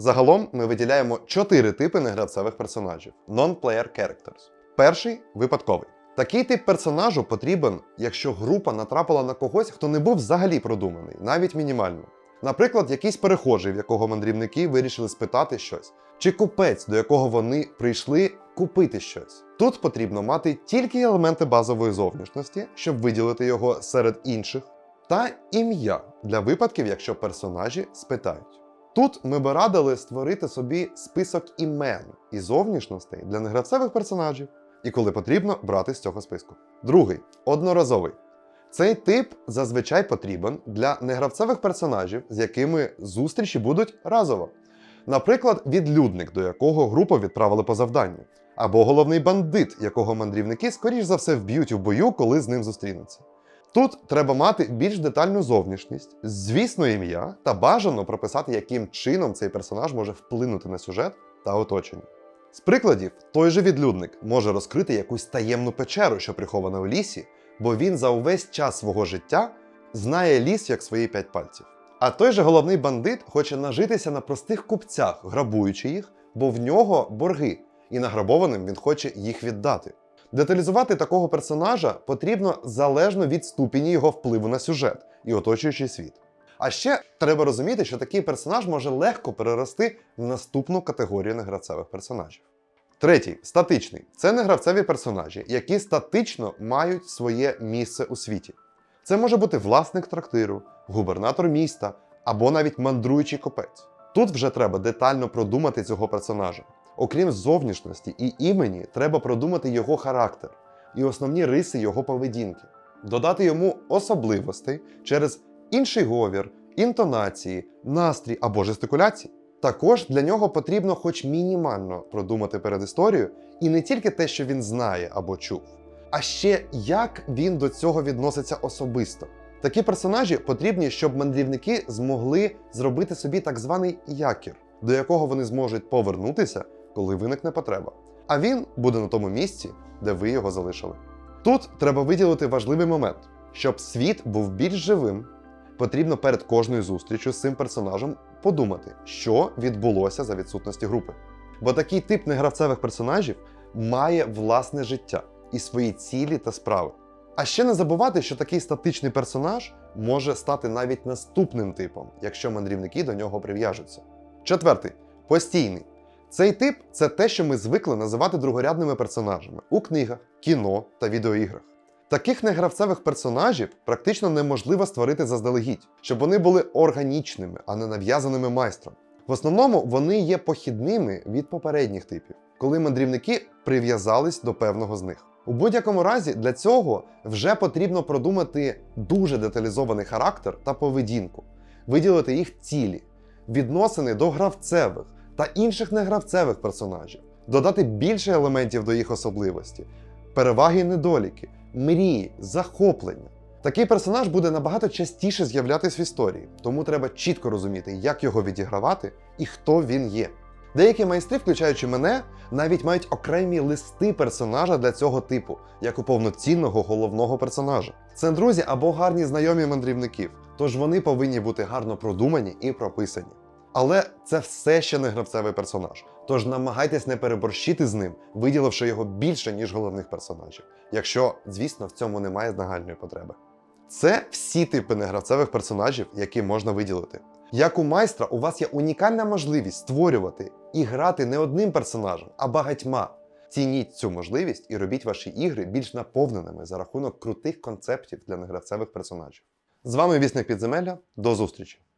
Загалом ми виділяємо чотири типи негравцевих персонажів non-player characters. Перший випадковий. Такий тип персонажу потрібен, якщо група натрапила на когось, хто не був взагалі продуманий, навіть мінімально. Наприклад, якийсь перехожий, в якого мандрівники вирішили спитати щось, чи купець, до якого вони прийшли купити щось. Тут потрібно мати тільки елементи базової зовнішності, щоб виділити його серед інших, та ім'я для випадків, якщо персонажі спитають. Тут ми би радили створити собі список імен і зовнішностей для негравцевих персонажів, і коли потрібно, брати з цього списку. Другий одноразовий. Цей тип зазвичай потрібен для негравцевих персонажів, з якими зустрічі будуть разово. Наприклад, відлюдник, до якого групу відправили по завданню, або головний бандит, якого мандрівники, скоріш за все, вб'ють у бою, коли з ним зустрінуться. Тут треба мати більш детальну зовнішність, звісно, ім'я та бажано прописати, яким чином цей персонаж може вплинути на сюжет та оточення. З прикладів, той же відлюдник може розкрити якусь таємну печеру, що прихована у лісі, бо він за увесь час свого життя знає ліс як свої п'ять пальців. А той же головний бандит хоче нажитися на простих купцях, грабуючи їх, бо в нього борги, і награбованим він хоче їх віддати. Деталізувати такого персонажа потрібно залежно від ступені його впливу на сюжет і оточуючий світ. А ще треба розуміти, що такий персонаж може легко перерости в наступну категорію негравцевих персонажів. Третій статичний це негравцеві персонажі, які статично мають своє місце у світі. Це може бути власник трактиру, губернатор міста або навіть мандруючий копець. Тут вже треба детально продумати цього персонажа. Окрім зовнішності і імені, треба продумати його характер і основні риси його поведінки, додати йому особливостей через інший говір, інтонації, настрій або жестикуляції. Також для нього потрібно хоч мінімально продумати передісторію і не тільки те, що він знає або чув, а ще як він до цього відноситься особисто. Такі персонажі потрібні, щоб мандрівники змогли зробити собі так званий якір, до якого вони зможуть повернутися, коли виникне потреба. А він буде на тому місці, де ви його залишили. Тут треба виділити важливий момент, щоб світ був більш живим. Потрібно перед кожною зустрічю з цим персонажем подумати, що відбулося за відсутності групи. Бо такий тип негравцевих персонажів має власне життя і свої цілі та справи. А ще не забувати, що такий статичний персонаж може стати навіть наступним типом, якщо мандрівники до нього прив'яжуться. Четвертий постійний. Цей тип це те, що ми звикли називати другорядними персонажами у книгах, кіно та відеоіграх. Таких негравцевих персонажів практично неможливо створити заздалегідь, щоб вони були органічними, а не нав'язаними майстром. В основному вони є похідними від попередніх типів, коли мандрівники прив'язались до певного з них. У будь-якому разі для цього вже потрібно продумати дуже деталізований характер та поведінку, виділити їх цілі, відносини до гравцевих та інших негравцевих персонажів, додати більше елементів до їх особливості, переваги і недоліки, мрії, захоплення. Такий персонаж буде набагато частіше з'являтись в історії, тому треба чітко розуміти, як його відігравати і хто він є. Деякі майстри, включаючи мене, навіть мають окремі листи персонажа для цього типу, як у повноцінного головного персонажа. Це друзі або гарні знайомі мандрівників, тож вони повинні бути гарно продумані і прописані. Але це все ще не гравцевий персонаж. Тож намагайтесь не переборщити з ним, виділивши його більше, ніж головних персонажів, якщо, звісно, в цьому немає нагальної потреби. Це всі типи негравцевих персонажів, які можна виділити. Як у майстра, у вас є унікальна можливість створювати і грати не одним персонажем, а багатьма. Цініть цю можливість і робіть ваші ігри більш наповненими за рахунок крутих концептів для негравцевих персонажів. З вами Вісник Підземелля. До зустрічі!